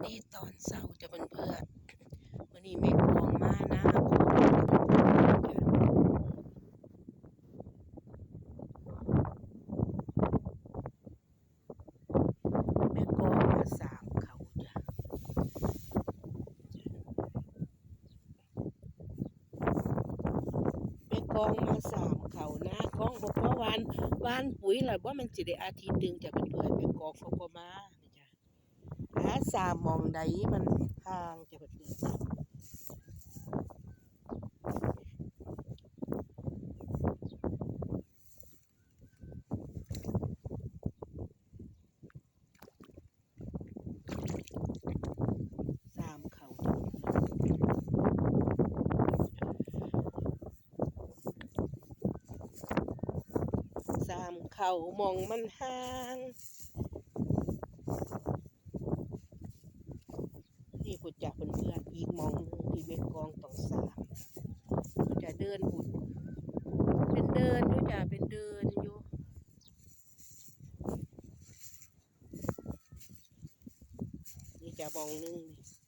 นี่ตอนเช้าจะเพื่อนเพื่อนๆวันนี้แม่กองมานะแม่กองมาสามเขาจ้ะแม่กองมาสามเขานะกองบอกว่าวานวานปุ๋ยหละว่ามันสิได้อาทิตย์หนึงจะเป็นเพื่อนๆแม่กองเขาก็มา หาสามมองใดมันห่างจะเพื่อนสามเขาสามเขามองมันห่าง นี่พุจักเพื่อนๆอีกมองหนึงที่เมกองต่องสามพุจะเดินขุด เป็นเดินอยู่จ้ะเป็นเดินอยู่นี่จะมองหนึงนี่